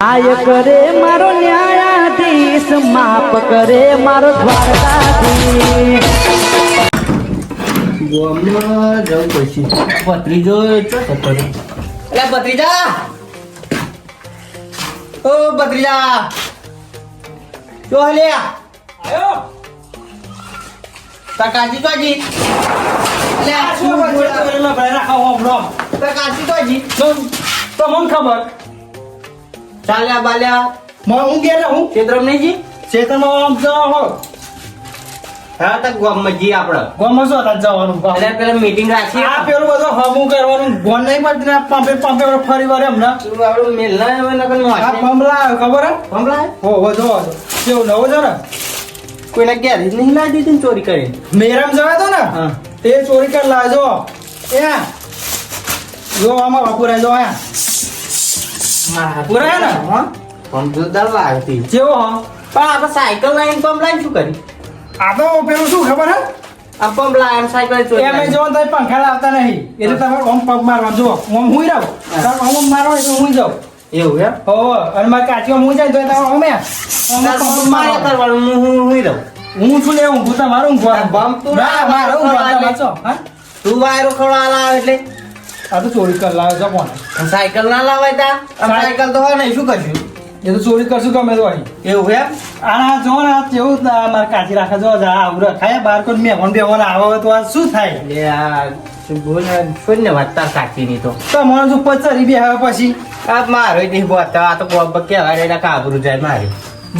આય કરે મારો ન્યાયાધીશ માપ કરે મારો દ્વારકાધીશ. ભત્રીજો એટલે ભત્રીજા ઓ ભત્રીજા જો હલ્યા આયો તાર તો જી એટલે આ શું શું વાત ભાઈ રાખો હોમરો તાર કાજી તો જી તો તો મને ખબર. ચાલ્યા બાલ્યા. મને હું કે હું ચેતરમ નહીં જી? ચેતનમાં આમ જવા હો હા તો ગામમાં જી આપણે. ગોમાં શું હતા જવાનું? એટલે પેલા મીટિંગ રાખી આ પેલું બધું હમું કરવાનું. ગોન નહીં પડતી ને પંપે પંપે ફરી વાર હમણાં તું આપણું મેલ ના આવે નકરનું આ. પંપલા ખબર હે? હમણાં હો હો જો. કેવું નવો છે ને? કોઈના ઘેર જ નહીં લાવી દીધી ચોરી કરી. મેરામ જવા તો ને? હા. તે ચોરી કરી લાવજો. એ જો આમાં બાપુ જો અહીંયા. પૂરા હે ને? હા. પંપ જોરદાર લાગતી જેવો હા. પણ આપણે સાયકલ લાઈન પંપ લાઈન શું કરી? આ તો પેલું શું ખબર હે? આ પંપ લાઈન સાયકલ ચોરી એમ. જો તમે પંખા લાવતા નહીં. એટલે તમારે ઓમ પંપ મારવા જો ઓમ હુઈ રહો તમે ઓમ મારો એટલે હુઈ જાવ એવું હે હો અને મારે કાચી ઓમ હુઈ જાય તો તમે ઓમે. ઓમ મારે કરવાનું હું હું હું રહો હું છું લેવું હું તમારું તું ના મારું હા? તું વાયરો ખવડાવવા લાવે એટલે. આ તો ચોરી કર લાવે છો કોણ? સાયકલ ના લાવાય તા? સાયકલ તો હોય ને શું કરશું? એ તો ચોરી કરશું ગમે તો અહીં. એવું એમ? આના જો ને આ કેવું મારે કાચી રાખે જો આવું રખાય બાર કોઈ મેહમાન બેહવાન આવે તો આ શું થાય? એટલે આ શું બોલ ને, છોડ ને વાત તાર કાચીની તો? તમારે શું પચારી બે હવે પછી. આ મારો નહીં બોતા આ તો પંપ કહેવાય એટલે કાબરું જાય મારે.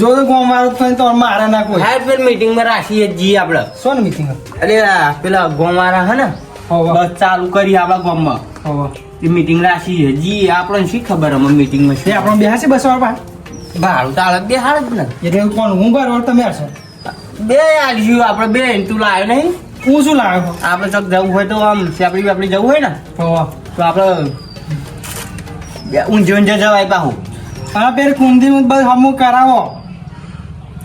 જો તો કોમ મારું તો તો મારે ના કોઈ. હા પેલ મીટિંગમાં રાખીએ જઈએ જી આપણે શું મિટિંગ અરે પેલા ગોમારા હે ને બસ ચાલુ કરી આપણા ગામમાં. એ મીટિંગ રાખીએ જી આપણને શી ખબર અમે મીટિંગમાં શું આપણો બેહાશે બસ વાળા ભાડું તો હાલત બે હાલ જ ને એટલે કોણ હું બરાબર તમે હશે બે આલ્યું આપણે બે તું લાવ્યો નહીં. હું શું લાવ્યો આપણે ચક જવું હોય તો આમ આપણી બાપડી જવું હોય ને તો આપણે ઊંઝે ઊંઝે જવાય પાહું. હા પેર કુંદી બસ હમું કરાવો.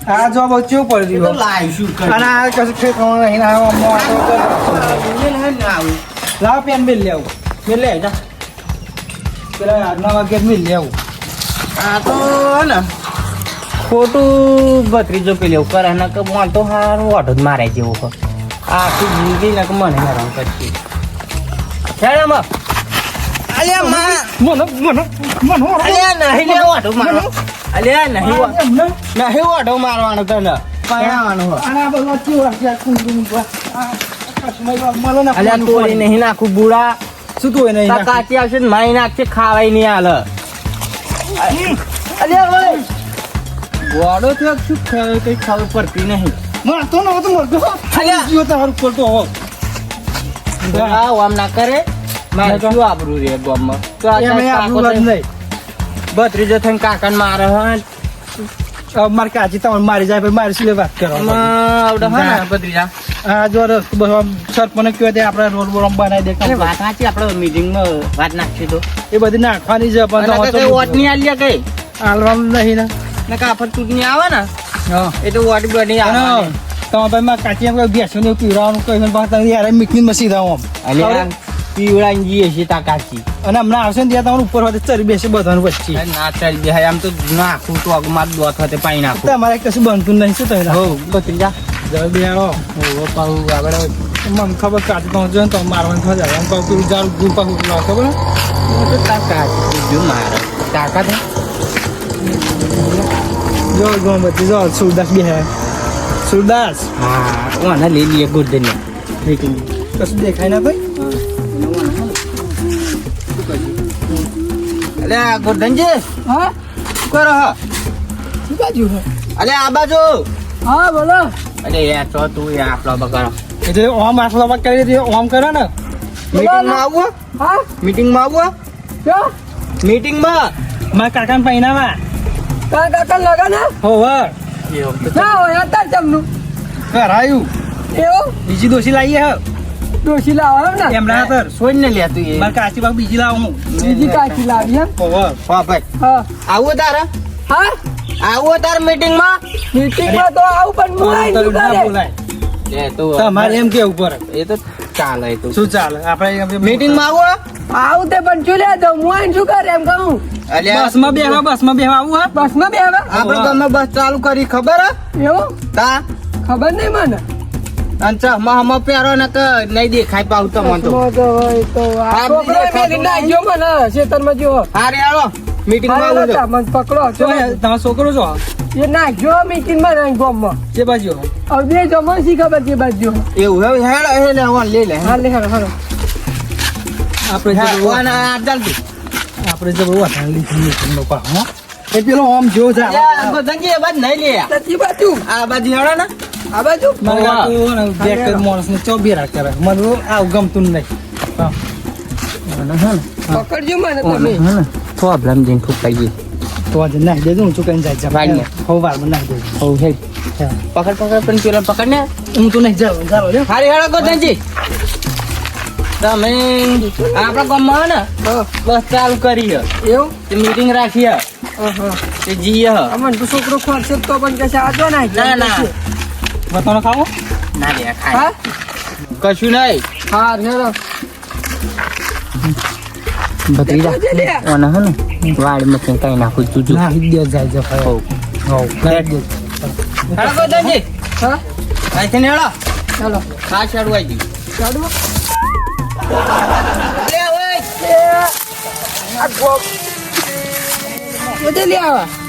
આ જો બચ્યું પડી દીધો લાવીશું અને આ કશું ઠેકાણું નહીં ના આવો આવો આવો. લાવ પેન બિલ લેવું બિલ લે જા. પેલા આજના વાગે બિલ લેવું આ તો ને ખોટું ભત્રીજો પેલું કરે ને કે મને તો હારું ઓઢો જ મારે જેવું હોય આખી જિંદગી ને કે મને હેરાન કરતી હેરાનમાં. અલ્યા માં. મને મને મને અલ્યા નહીં લે ઓઢો મારો. અલ્યા નહીં નહીં ઓઢો મારવાનો તને. અલ્યા તોડી નહીં નાખું બુડા શું તું એને કાચી આવશે ને મારી નાખશે ખાવાય નહીં હાલ. અલ્યા ગોડો થયો શું કઈ ખબર પડતી નહીં. ન હતો મરતો અલ્યા. જીવો તારું પડતો હો આમ ના કરે. મારે શું આબરૂ રે ગામમાં? તો આ નહીં. બત્રીજો થઈને કાકાને મારે હે. મારે કાચી તમને મારી જાય પછી મારી શું લે વાત કરો. હે બત્રીજા. આ જો સરપંચ કહેવાય તે આપણે રોડ બોડ બનાવી દે વાત સાચી આપણે મીટિંગમાં વાત નાખી તો. એ બધી નાખવાની છે પણ વોટ નહીં આલ્યા કઈ? હાલવાનું નહીં ને. ને કાફર ચૂંટણી આવે ને હા. એ તો વોટ બની આવે તમે ભાઈ કાચી એમ બેસો ને પીવડાવવાનું કહીને યાર મીટિંગમાં સીધા આમ. પીવડાઈને જઈએ છીએ તા કાચી અને હમણાં આવશે ને ત્યાં તમારું ઉપર હોય ચરી બેસે બધાનું વચ્ચે. ના ચરી બે આમ તો નાખું તો અગમાર દોત હોતે પાણી નાખું. તમારે કશું બનતું નહીં શું તમે? હો બચી જળ બે આવો હો પાહુ આપણે મને ખબર કાચી પહોંચ્યો જો ને તમે મારવાનું જાય એમ કહું પેલું જારું ગુલ પાછું લાવો ખબર તો તા જો મારે. તાકાત જો જો બચી જો સુરદાસ બે હે. સુરદાસ? હા ઓને લઈ લઈએ ગોરધન કશું દેખાય ના ભાઈ અલે આ ગોરધનજી હા? શું કરો હા? શું બાજુ હે? આ બાજુ. હા બોલો. અરે યાર તો તું યાર આટલો બકરો એટલે ઓમ આટલો બક કરી દે ઓમ કરો ને. મીટિંગમાં આવો. હા? મીટિંગમાં આવું. જો મીટિંગમાં મારા કાકાને પૈનાવા કા કાકા લગન હો હોવર ના હોય અત્યારે જમનું. કરાયું એવો? બીજી દોશી લાવીએ હે. ડોશી લાવો ને? એમના હાથર સોઈ ને લે તું એ. મારા કાચી બાગ બીજી લાવું હું. બીજી કાચી લાવી એમ? હા ભાઈ. હા. આવો તારે? હા? આવો તાર મીટિંગમાં મીટિંગમાં તો આવું પણ બોલાય? બોલાય. એ તો તમારે એમ કેવું પડે? એ તો ચાલે તો. શું ચાલે? આપણે મીટિંગમાં આવો આવું તે પણ શું લે દઉં હું આઈને શું કરે એમ કહું? બસમાં બેહવા બસમાં બેહવા આવું હા? બસમાં બેહવા? આપણે તમે બસ ચાલુ કરી ખબર હે? એવું? તા. ખબર નહીં મને? અને ચશ્મા હમો પહેરો ને કે નહીં દેખાય પાવ તો મન તો. તો તો આ છોકરો મેલી ખાતું નાખ્યો મને ખેતરમાં જો. હારે આવો મીટિંગમાં આવો મન પકડો જો. ચલો. છોકરો છો? એ નાખ્યો મીટિંગમાં ગોમમાં જે બાજુ. હવે બે જમણ શી ખબર બાજુ? એવું હવે હેડ હે લે ઓન લે લે હા લે હાલો હાલો આપણે જે વન આ જલ્દી આપણે જો ઓન લીધી તમને પા હો. એ પેલો ઓમ જો જા એ બાજુ નહીં લે. આ બાજુ હેડો ને. આ બાજુ? મને કરે. મને આવું ગમતું નહીં પકડજો મને તમે. પ્રોબ્લેમ જઈને ઠુકાઈ તો આજે નાખી દેજો હું ચૂકાઈને જાય છે હો વારમાં નાખી દેજો. હો હે. પકડ પકડ પણ પેલા પકડ ને હું તો નહીં જાઉં ચાલો. હારી હેડો તમે આપણા ગામમાં ને બસ ચાલુ કરી એવું? તે મીટિંગ રાખી. તે જીએ અમન છોકરો ખોરશે તો પણ કશે આજો ના ના, ના. બતાવો ખાવો? ના ખાય. હા? કશું નહીં. હા હેરો ભત્રીજા. ઓના હે ને? વાડીમાં ક્યાંય કાંઈ નાખું જુજુ ના હિદ્યો જાય છે ભાઈ. હોવ. હોવ નાખી દેજો. હેડો ગોધનજી. હા? અહીંથી ને હેડો ચાલો. ખાસ હેડું આવી ગયું. ચાલો. લે ઓય. આ ગોપ. જોજે લે આવા.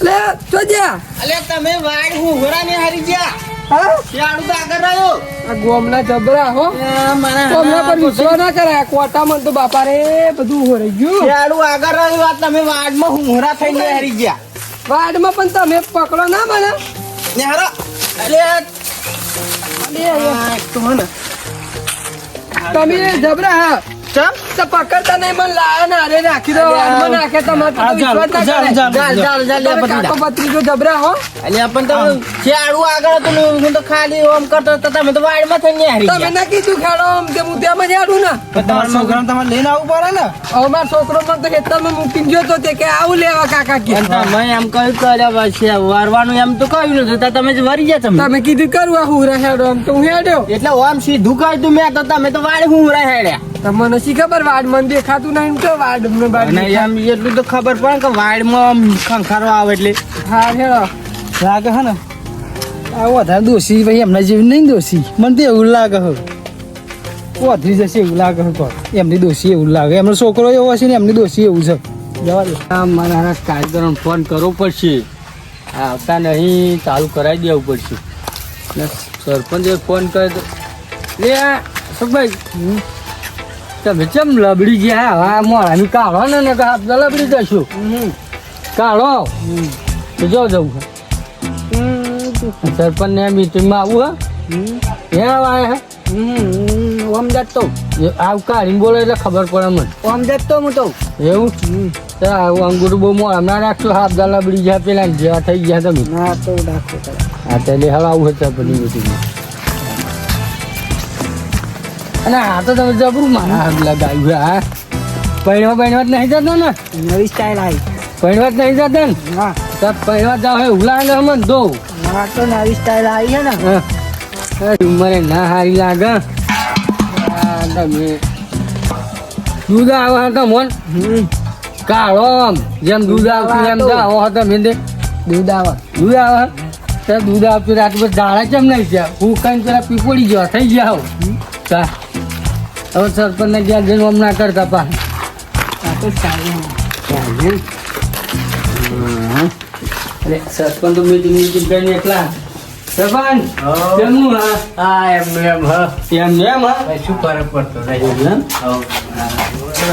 લે જોજે અલે તમે વાડ હુંઘરાને હારી ગયા હા? શિયાળું તો આગળ રહ્યો. આ ગોમના જબરા હો. ગોમના પર વિશ્વાસ ના કરાય કોટામાં તો બાપા રે બધું હો ગયું. શિયાળું આગળ રહ્યું આ તમે વાડમાં હુંઘરા થઈને હારી ગયા વાડમાં પણ તમે પકડો ના મને. ને હારો. અલે અલે, તો ને તમે જબરા હા. ચમ? તો પકડતા નહીં મને લાયા ને અરે રાખી દો. વાડમાં નાખે તમારે તો આ વિશ્વાસ ના ચાલ, ચાલ. કાકો હો. એટલે આપણ તો શિયાળું આગળ હતું ને હું તો ખાલી ઓમ કરતો તો તમે તો વાડમાં થઈને હારી તમે ના કીધું ખેડો આમ કે હું ત્યાં માં જાડું ને. તમારા છોકરા તમારે લઈને આવવું પડે ને? હવે મારો છોકરો મને તો ખેતરમાં મૂકીને ગયો તો તે કે આવું લેવા કાકા કે. મેં તમે એમ કહ્યું કે અરે પછી વારવાનું એમ તો કહ્યું નતું તો તમે જ વરી ગયા તમે. તમે કીધું કરું આ હું હેડો આમ તો હું હેડ્યો. એટલે ઓમ સીધું કહ્યું મેં તો તમે તો વાડ હું હેડ્યા તમને શી ખબર વાડ મન દેખાતું નહીં તો વાડ ને અને એમ એટલું તો ખબર પડે કે વાડમાં આમ ખંખારો આવે એટલે. હા હેડો. લાગે હે ને? આ વધારે દોષી ભાઈ એમના જેવી નહીં દોષી. મને તો એવું લાગે હવે વધરી જશે એવું લાગે પણ. એમની દોષી એવું લાગે. એમનો છોકરો એવો હશે ને એમની દોષી એવું છે. જવા દે. મારા કારીગરોને ફોન કરવો પડશે. આવતા નહીં ચાલુ કરાવી દેવું પડશે. સરપંચ ફોન કર્યો તો લે સુભાઈ તમે ચમ લબડી ગયા? હા મોડાની કાઢો ને ને હાથ લબડી જશું. કાઢો. તો જો જવું સરપંચ ને મીટિંગમાં આવું હે. હે વાય હે? ઓમ જતો આવ કાઢીને બોલે એટલે ખબર પડે મને. ઓમ જતો હું તો. એવું? તો આવું અંગૂર બહુ મોડા ના રાખશું હાથ દાલા બળી ગયા પેલા જેવા થઈ ગયા તમે. ના તો રાખો. આ તેને હવે આવું હતું બધી મીટિંગમાં અને આ તો તમે જબરું મારા લગાવ્યું હા. પૈણવા પૈણવા જ નહીં જતો ને? નવી સ્ટાઇલ આવી. પૈણવા જ નહીં જતો ને? હા તો પૈણવા જાવ હે ઉલા ને મને દો હા તો નવી સ્ટાઇલ આવી છે ને. ઉંમરે ના હારી લાગે. તમે દૂધ આવે તો મન. કાળો આમ જેમ દૂધ આવતું એમ જાઓ હતો મેંદે. દૂધ આવે. દૂધ આવે તો દૂધ આવતું રાત પર ઝાડા કેમ નહીં છે હું કઈ પેલા પીપોડી ગયો થઈ ગયા હોવ તા. હવે સરપંચ ને ગયા જઈને હમણાં કરતા પા. આ તો સ્ટાઇલ અરે સરપંચ તો મીટિંગ મીટિંગ કરીને એકલા. સરપંચ કેમનું હા? હા એમનું એમ હ. એમ એમ હા? શું ફરક પડતો નહીં એમ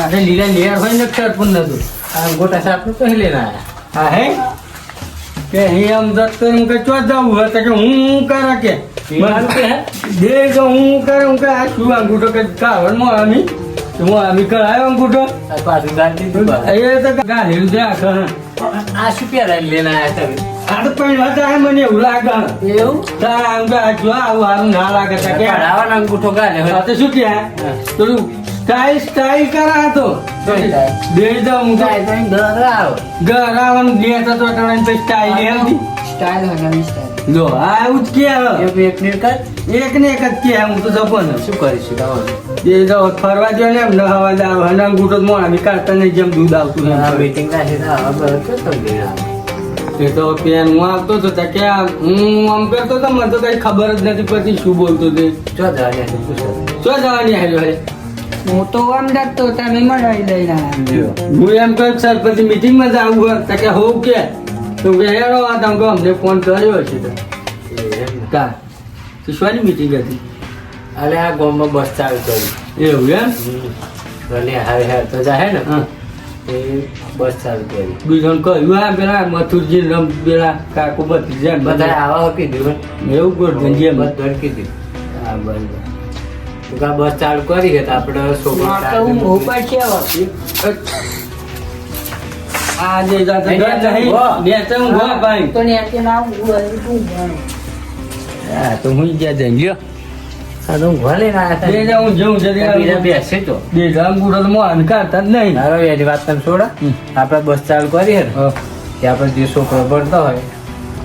અરે લીલા હોય ને સરપંચ નતું આ ગોટા સાપ તો આયા. હા હે? કે અહીં આમ દત્તો એમ કે ચો જવું હોય કે હું હું કરે કે? દે તો હું. કરે હું કે આ શું અંગૂઠો કે કાવડમાં આમી? હું આમી કરાયો અંગૂઠો? આ પાછું. એ તો શું પહેરાઈને લઈને આયા તમે? આડ પણ વાત આ મને એવું લાગે. એવું? તા આમ કે જો આવું ના લાગે તા કે. કઢાવાનો અંગૂઠો ગાલે આ તો શું કે? પેલું સ્ટાઈલ સ્ટાઈલ કરા તો. શું દઉં હું ઘર આવ. ઘર આવવાનું દે તો તો સ્ટાઈલ એમ સ્ટાઇલ હગાવી લો આ એવું જ કે. એક એક જ? એક ને એક જ કે હું તો જપન શું કરીશું? એ જો ફરવા જો ને એમને હવા દાવ હના ગુટો મોણા નહીં જેમ દૂધ આવતું આ વેટિંગ ના છે એ તો પેન હું આવતો હતો ત્યાં કે હું આમ કરતો તો મને તો કઈ ખબર જ નથી પછી શું બોલતો તે. જો જવાની શું જવાની આવ્યો હે હું તો આમ જાગતો તમે મળાવી લઈને હું એમ કહ્યું સર પછી મીટિંગમાં જ આવું કે હોવ કે. તો કે આ તમે કહો અમને ફોન કર્યો છે તો. કા? તો શોની મીટિંગ હતી? અરે આ ગામમાં બસ ચાલુ કરી એવું એમ? અને હારે હાર તો જાહે ને? હા. એ બસ ચાલુ કરી બીજું કહ્યું હા પેલા મથુરજી રમ પેલા કાકો બધી જેમ બધા આવા કીધું એવું ગોઠવું જેમ. બધું કીધું. હા બરાબર. બસ ચાલુ કરી આપણે છોકરો તો હું બહુ પડશે હવે. આ જે જાતે નહીં, ઘર નહીં, ઊંઘો. બે તો ઊંઘો ભાઈ તો ને કે ના હું હોય તું. હા તો હું જ્યાં જઈ લ્યો હા તો ઊંઘવા લઈને બે હતા જાઉં જઉં જરી બીજા બેસે તો બે જામ ગુડો તો મોહન કાઢતા જ નહીં હારો એની વાત તમે છોડા આપણે બસ ચાલુ કરી છે ને હા. કે આપણે જે છોકરો ભણતો હોય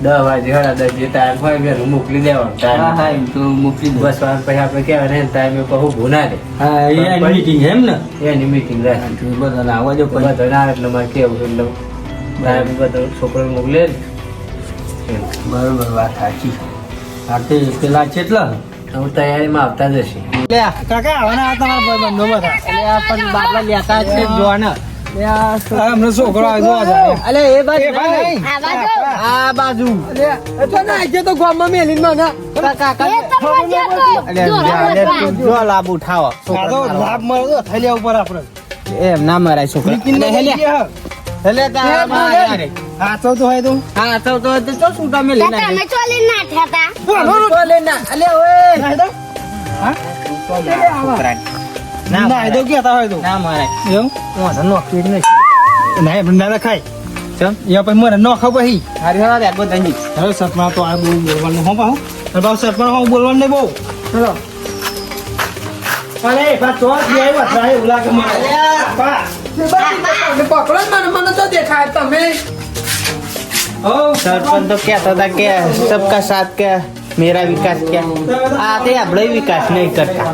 દસ વાગે હડા દસ જે ટાઈમ હોય મોકલી દેવાનો હા ટાઈમ હા એમ તો મોકલી દો. બસ વાર પછી આપણે કહેવાય ને ટાઈમે કહું ભૂના દે. હા એ મીટિંગ એમ ને? એની મીટિંગ તો બધાને આવવા જો પછી. આવે એટલે મારે કેવું એટલે ટાઈમ બધો છોકરો મોકલે ને. બરોબર વાત સાચી. હા તે પેલા કેટલા? હું તૈયારીમાં આવતા જ હશે કાકા આવવાના આ તમારા ભાઈબંધો બધા એટલે આ પણ બાટલા લેતા જ છે જોવાના. અમને છોકરો આવ્યો અલે એ બાજુ. આ બાજુ એટલે ના આજે તો ગામમાં મેલીને મને જો લાભ ઉઠાવો તો લાભ મળે તો થેલિયા ઉપર આપણે એમ ના મરાય છોકરા નીતિનને લઈ ગયા. એટલે એ ભાઈ. હા તો તો હોય તો તો તો તો તો તો. ના ના તો કેતા હોય તો ના મારે. એમ? વાંધો નોકરી જ નહીં. ના એમ ના ખાય ચમ? એ પછી મને નો ખબર હી. હારે દે નહીં હવે સપના તો આ બહુ બોલવાનું હો પાહું. પાછું સપના હું બોલવાનું નહીં બહુ. ચલો. અરે બા તો જ આઈ વાત ઉલા કે મને. બા પકડો મને મને તો દેખાય તમે. સરપંચ તો કહેતા હતા કે સબકા સાથ કે મેરા વિકાસ ક્યાં. આ તે આપણે વિકાસ નહીં કરતા.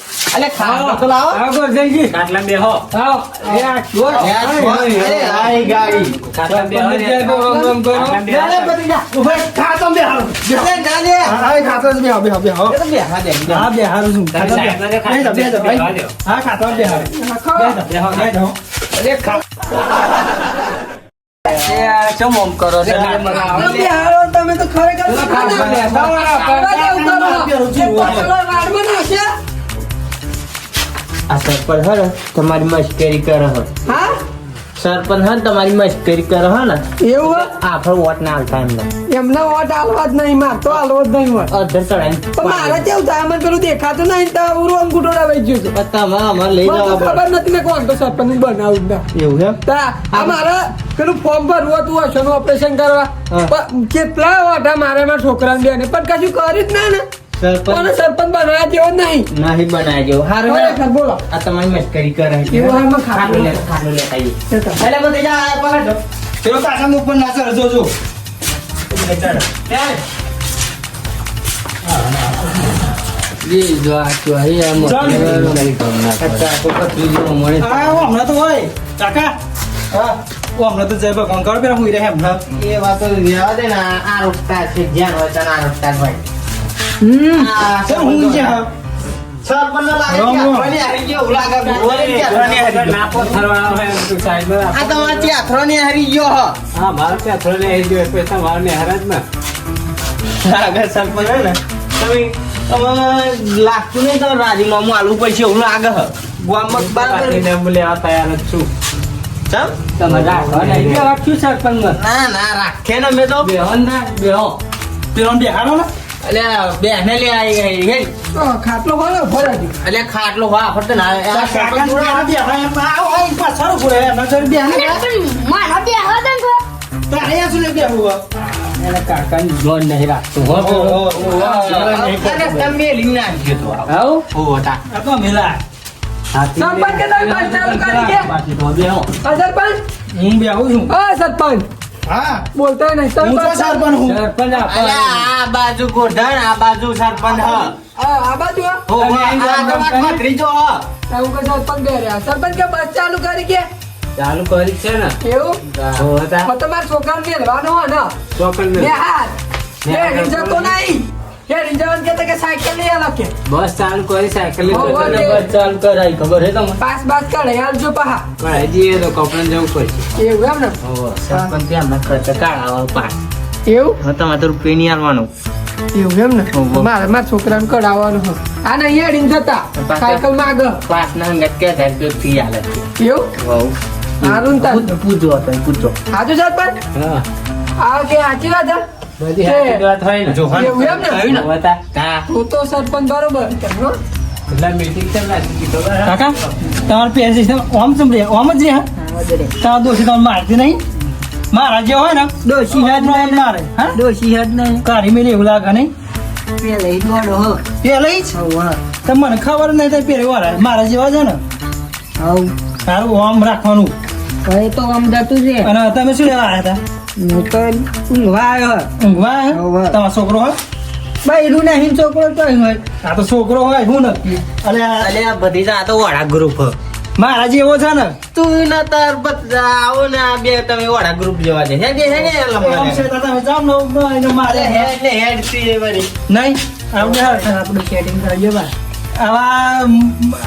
અલે ખાવા તો લાવો. આવો જલ્દી ખાટલા બેહો. આવો એ આ ચોર અરે આઈ ગાડી. ખાટલા બેહો સરપંચ જાય તો રમ રમ કરો ખાટલા બેહો. જા. ઉભે ખા તો બે હારું ચાલે ચાલે ખાતો બેહો બેહો બેહો. એ તો બે દે. હા બે હારું છું ખાતો બેહો. ભાઈ. હા ખાતો બેહો. હારું. બેહો બેહો અરે ખા. ચમ ઓમ કરો છો? તમે તો ખરેખર આ સરપંચ હે ને તમારી મશ્કરી કરે હે. હા? સરપંચ હે ને તમારી મશ્કરી કરે હે ને એવું હે? આફર વોટ ના હાલતા એમને. એમને વોટ આલવા જ નહીં માર તો આલવો જ નહીં વોટ. અધર ચડાય મારે કેવું થાય? મને પેલું દેખાતું નહીં તો ઉરો આમ ગુટોડા વહી ગયું છે. પણ તમે અમારે લઈ જવા ખબર નથી મેં કોણ તો સરપંચ બનાવું ના એવું છે? તા આ મારે પેલું ફોર્મ ભરવું હતું હશે ઓપરેશન કરવા. હા. કેટલા વાટા મારે મારા છોકરાને બેને? પણ કશું કર્યું જ ના ને. સરપંચ. સરપંચ બનાવ્યા જેવો નહીં. નહીં હારું બોલો આ તમારી કરે છે. એવું ખાટલું લે ખાટલું. એટલે બધી જા. પેલો ઉપર ના ચડે. જો હમણાં તો હોય. કાકા? હમણાં તો જય ભગવાન. કરો પેલા હું રહે હમણાં. એ વાતો રહેવા દે ને આ આ રોકતા છે જ્યાં હોય ત્યાં આ રોકતા હોય. હમ. સર હું છે હા સરપંચને લાગે કે લાગે ભગવાને કે આથરોની હારી ગયો. નાપો તું તમારે હારી હો. મારે ત્યાં થોડે આવી ગયો એટલે તમારે ને હરાજ ને. આગળ સરપંચ હે ને તમે તમે લાગતું નહીં તમે રાજીનામું આલવું પડશે એવું લાગે હે. ગામમાં બરાબર. લેવા તૈયાર જ છું. ચમ? તમે રાખવા નહીં દેવા શું સરપંચમાં? ના ના રાખે ને મેં તો. બેહો ને ના, બેહો. પેલો બેહાડો ને. અલ્યા બેને લે આવી ગઈ ખાટલો હોય ભરાજી અલ્યા ખાટલો હા ફરતે ના સરપંચ હોય હો? બેહો. છું સરપંચ હા. બોલતો નહીં સરપંચ સરપંચ હું. સરપંચ આ બાજુ ગોઢણ આ બાજુ સરપંચ હ. આ આ બાજુ? આ આ તમારો ભત્રીજો હ. આવું કે સરપંચ બે સરપંચ કે બસ ચાલુ કરી કે? ચાલુ કરી છે ને. એવું? હો. તમારે છોકરાને ને? હાથ તો નહીં. કે કે સાયકલ લઈ આલો કે. બસ ચાલુ કરી સાયકલ બસ ચાલુ કરાય ખબર હે તમને? પાસ બાસ કાઢે હાલજો પહા. તો જવું પડશે. એવું એમ ને સરપંચ પાસ એવું? તમારે તો રૂપિયા નહીં એવું એમ ને. મારે મારા છોકરાને કઢાવવાનું હોય. આ નહીં હેડીને જતા. સાયકલમાં આગળ. પાસ ના અંગત કે સાયકલ ફી આલે. એવું? સારું ને પૂછો, પૂછો તમે પૂછો પણ હા. આ કે સાચી વાત હે? બધી છે. વાત હોય ને. એવું એમ ને? કહ્યું ને? હો, તા. તા. તો સરપંચ બરોબર તેમનો એટલે meeting કેમ રાખી કીધું કાકા તમારે પેર સિસ્ટમ ઓમ ચમ રે ઓમ જ રે હા. દોષી તમને મારતી નહીં? મારા જે હોય ને? ડોશી હેડ આપણને મારે હા? ડોશી હેડ નહીં. કાઢી મેલી એવું લાગે નહીં? પેલે દોડો હો. પેલા જ? તો મને ખબર નહીં થાય પેરે વાળા મારા જેવા છે ને? હવ. તારું ઓમ રાખવાનું. તો આમ જતું છે અને તમે શું લેવા આવ્યા હતા? હું. તો ઊંઘવા આવ્યો ઊંઘવા. તમારો છોકરો હોય બૈરું નહીં છોકરો તો હોય. આ તો છોકરો હોય હું નક્કી અલે અલે આ બધી તો આ તો વડા ગ્રુપ મારા જેવો છે ને? તું ના તાર બધા આવો ને આ બે તમે વડા ગ્રુપ જેવા છે. હેડે હેડે છે તમે જાઓ ને મારે. હેડ ને હેડથી વળી. નહીં? આપણે હાલ. આપણું સેટિંગ કરજો બા આવા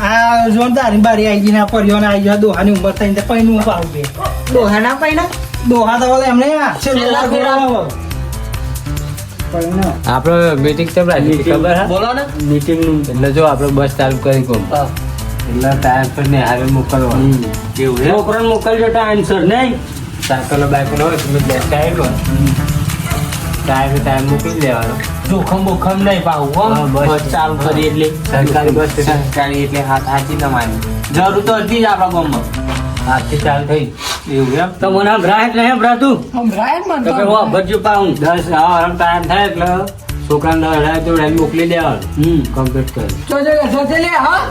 આ આ તારી બારી આવી ગઈ ને પરિવાને આવી ગયા દોહાની ઉંમર થઈને પૈનું પાવું દોહા ના પૈના દોહા તો એમને છે આપણે meeting કેમ રાખી ખબર? બોલો ને. નું. એટલે જો આપણે બસ ચાલુ કરી કોમ. એટલે ટાયર પર ને હારે મોકલવા. કેવું હે? છોકરાને મોકલજો ટાઈમસર નહીં? સાયકલો બાયકલો હોય તમે બેસ્ટ સાઈડ હોય ટાઈમે ટાઈમ મોકલી દેવાનો. જોખમ બોખમ નહીં પાવું હો. બસ. બસ ચાલુ કરી એટલે. સરકારી બસ સરકારી એટલે હાથ હાચી તમારી. જરૂર તો હતી જ આપણા ગામમાં. આજથી ચાલ થઈ. એવું એમ? તો મને ગ્રાહક એટલે સંભળાતું સંભળાય મને તો કે ભરજો પાઉં. દસ આવા ટાઈમ થાય એટલે છોકરાને હડાય તો મોકલી દેવાનું. હમ. કમ્પ્લીટ કર. લે, હા?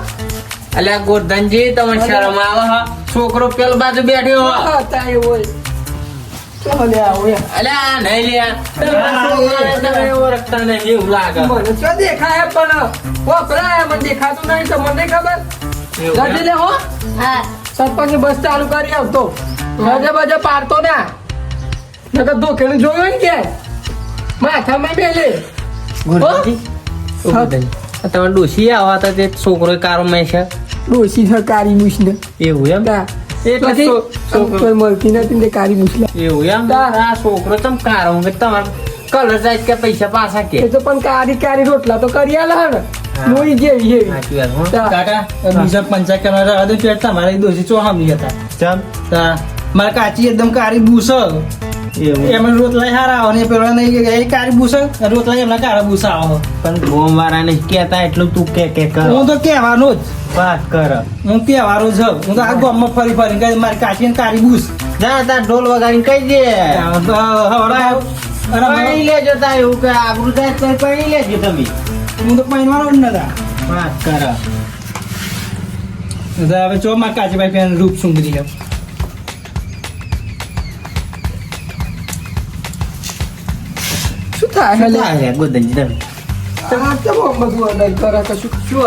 અલ્યા ગોરધનજી તમને શરમ આવે હા? છોકરો પેલ બાજુ બેઠ્યો હો? હા, હોય. અલ્યા નહીં લે. તમે? તમે ઓળખતા નહીં એવું લાગે. મને તો દેખાય પણ વપરાય મને દેખાતું નહીં તો મને ખબર. જજે લે હો. હા. સરપંચ બસ ચાલુ કરી આવતો. મજે બજે પાડતો ના. નકર ધોકેલું જોયું ને કે? માથામાં બેલે. ગોરધનજી હા. તમે ડોસી આવા હતા તે છોકરો કારો મેં છે ડોસી છે કારી મુશને એવું એમ? ના. એટલે છોકરો મળતી નથી ને તે કારી મુશલા એવું એમ? તા. આ છોકરો ચમ કારો? કે તમારે કલર જાય કે પૈસા પાછા કે? તો પણ કારી કારી રોટલા તો કરી આલા ને. મોઈ જેવી જેવી સાચી વાત કાકા બીજા પંચાયત કરવા રહ્યા તો પેટ તમારે દોષી ચોહામલી હતા. ચાલ તા મારા કાચી એકદમ કારી બૂસ એવું. રોટલા હારા આવે ને પેલો નહીં એ કારી બૂસ રોટલા એમના કાળા બૂસ આવે. પણ ગોમ વાળા ને કહેતા એટલું તું કે કે કર. હું તો કહેવાનો જ. વાત કર. હું તહેવારો છું હું તો આ ગામમાં ફરી ફરી મારી કાચી ને કારી બૂસ જા તા ઢોલ વગાડીને કહી દે. હવડા પૈણી લેજો તા એવું કે આબરૂ જાય તો લેજો તમે. હું તો પહેરવાનો જ નતા વાત કર. હવે ચો મારા કાચીભાઈ પેન રૂપ સુંદરી છે શું થાય? હે લે? લે ગોદનજી તમે? તમારે આમ બધું અડાઈ કરે કશું શું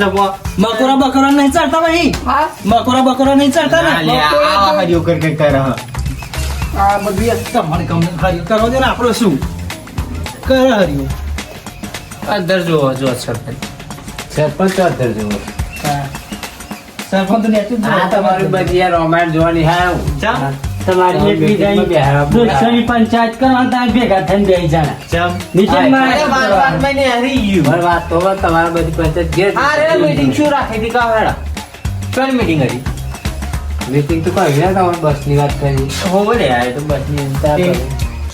જબો બકોરા બકોરા નહીં ચાલતા ભાઈ. હા? બકોરા બકોરા નહીં ચાલતા ના. આ બધી કર કર કર તમારે ગમે. હરિયો કરો છો ને આપણો શું? કરે હર્યું. અંદર જોવો જો સરપંચ. સરપંચ ચોતેર જેવો સરપંચ તો નેચું હા તમારી બધી આ રોમાન્સ જોવાની હા. જા તમારી એક દોસ્તોની પંચાયત કરવા તમે ભેગા થઈને બે જણા. ચમ. નીચે મારે વાત વાત હરી ગયું. મારી વાત તો બસ બધી પંચાયત મીટિંગ શું રાખી હતી? કાવેડા કઈ મીટિંગ હતી? મીટિંગ તો કહી ને તમારે બસની વાત કરી? હોવે રે આ તો બસની ત્યાં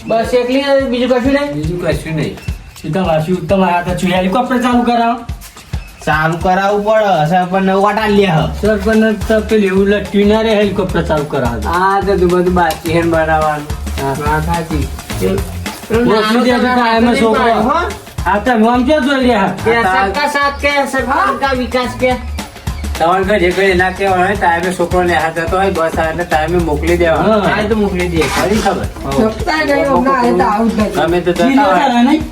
બસ એકલી બીજું કશું નહીં? બીજું કશું નહીં. સીધા શું તમારે તો છું હેલિકોપ્ટર ચાલુ કરાવો. ચાલુ કરાવવું પડે. સરપંચ વાટા લે હ. સરપંચ તો પેલી એવું લટકી ના રે હેલિકોપ્ટર ચાલુ કરાવ આ તો તું બધું બાકી હેન બનાવવાનું. હા. સાચી. તો છોકરો. આ તમે આમ ક્યાં જોઈ રહ્યા? કે સબકા સાથ કે સબકા વિકાસ કે? તમારે ઘરે ઘરે ના કહેવાનું હોય ટાઈમે છોકરો ને હાથ હતો હોય બસ આવે ટાઈમે મોકલી દેવાનો હા. આ તો મોકલી દે ખરી ખબર એ તો તો જતા હોય ચાલે નહીં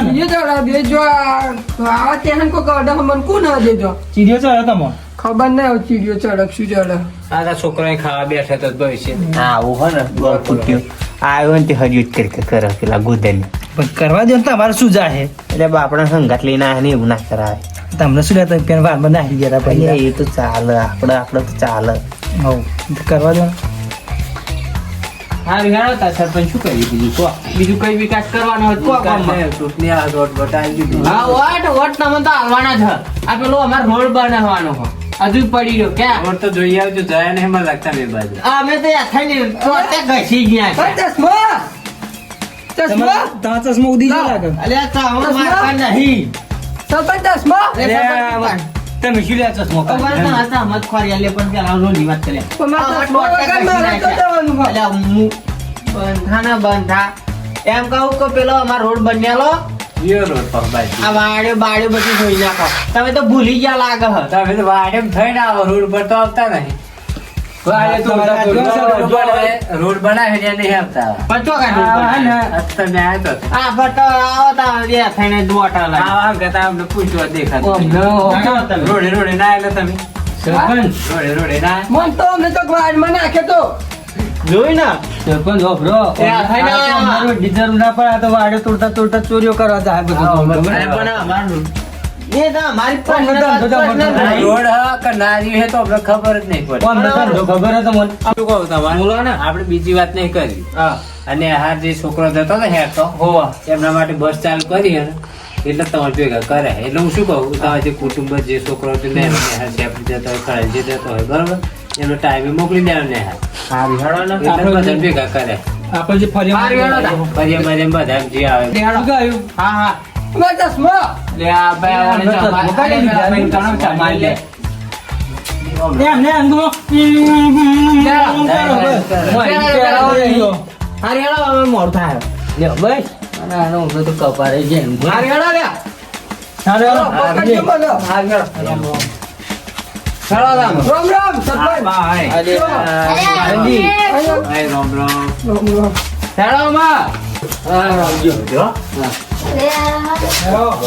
ને ત્યાં ના દેજો તમે ખબર નહીં ચીડિયો ચડક શું ચડક આ છોકરો ખાવા બેઠા તો ભવિષ્ય આવું હો ને ફૂટ્યું આવ્યો ને તે હજુ જ કરી કરે પેલા ગુદન પણ કરવા દો ને તમારે શું જાહે? એટલે બાપડા સંગાત લઈને આવે ને એવું ના કરાય. તમને શું કહેતા પેન વારમાં નાખી ગયા ભાઈ એ તો ચાલે આપણે આપણે તો ચાલે. હવ કરવા દો હા વિહારો તા સરપંચ શું કરી દીધું કહો. બીજું કઈ વિકાસ કરવાનો હોય તો ગામમાં. ચૂંટણી આ રોડ બતાવી દીધી. હા વોટ વોટ તમે તો હાલવાના જ આ પેલો અમારે રોડ બનાવવાનો હો. હજુ પડી રહ્યો ક્યાં? રોડ તો જોઈ આવજો જયા ને એમાં લાગતા બે બાજુ. અમે તો યાર થઈને તો ઘસી ગયા ચશ્મા ચશ્મા તમારા તમારા ચશ્મા ઉડી ગયા લાગે અલ્યા ચાવડ મારતા નહીં. સરપંચ ચશ્મા અલ્યા તમે શું લ્યા ચશ્મા અમારે તો હતા મત ખોરી આલે પણ પેલા રોડની વાત કરે. પણ મારા ચશ્મા વગર મારે તો જવાનું હોય. બંધા. એમ કહું કે પેલો અમારો રોડ બન્યાલો રોડ પર બાજુ આ વાડ્યો બાડ્યો બધું ધોઈ નાખો. તમે તો ભૂલી ગયા લાગે હ. તમે તો વાડે થઈને આવો રોડ પર તો આવતા નહીં. વાડે રોડ બનાવે- નહીં આવતા. પણ ચો કાઢું. હા, ને. આજ તમે આવ્યા તો. આ ફટો આવો તા બે થઈને દોટા લાગે આવા ગતા અમને પૂછવા દેખાતું. રોડે રોડે ના એટલે તમે. સરપંચ. રોડે રોડે ના મન તો અમને તો વાડમાં નાખે તો. જોઈ ને? સરપંચ આ. આ ડીઝલ ના આ તો વાડે તોડતા તોડતા ચોરીઓ કરવા જાય. બધું? પણ અમારું. એ તો અમારી પણ personal બધા- બધા personal બધા નહીં. રોડ હા કે ના રહ્યું હે તો અમને ખબર જ નહીં પડે. કોણ નતા જો ખબર હતી મને શું કહું તમારે બોલો ને. આપણે બીજી વાત નહીં કરી. અને હાર જે છોકરો જતો ને હોવા. એમના માટે બસ ચાલુ કરી એટલે તમારે ભેગા કરે એટલે હું શું કહું? તમારે જે કુટુંબ જે છોકરો જતો હોય ખરાજી જતો હોય બરોબર? એનો ટાઈમે મોકલી દેવાનો ને. બધા ભેગા કરે આપણે જે ફરી ફરિયા હેડો ફરી ફરી બધા જે આવે. હા હા. મારા ભાઈ ભાઈ હારી મોડું થાય. લ્યો બસ. અને આનો ઊંધો તો કપારે છે. એમ. હારી હેડો. લે હાલો, હાલો. પકડજો મને. રામ. રામ રામ સરપંચ. બાય અરે. બાય રામ રામ. રામ રામ. હેડો માં. જો હેલો. Hello.